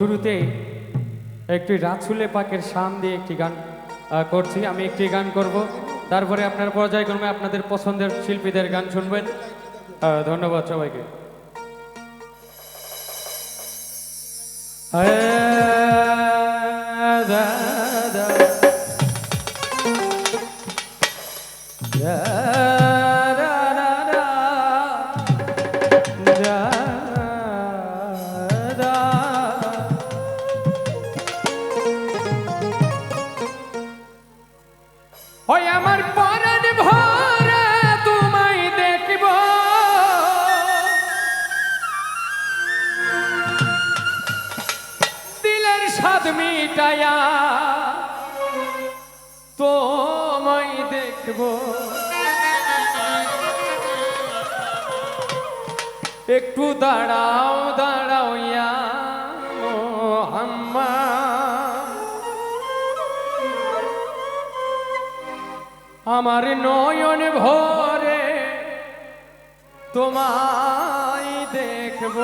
শুরুতে একটি রাছুলে পাকের শান দিয়ে একটি গান করছি আমি একটি গান করব তারপরে আপনার পর্যায়ক্রমে আপনাদের পছন্দের শিল্পীদের গান শুনবেন ধন্যবাদ সবাইকে দাদা সাদ মিটায়া তোমায় দেখব। একটু দাঁড়াও দাঁড়াও ইয়া হাম্মা আমার নয়ন ভরে তোমায় দেখব।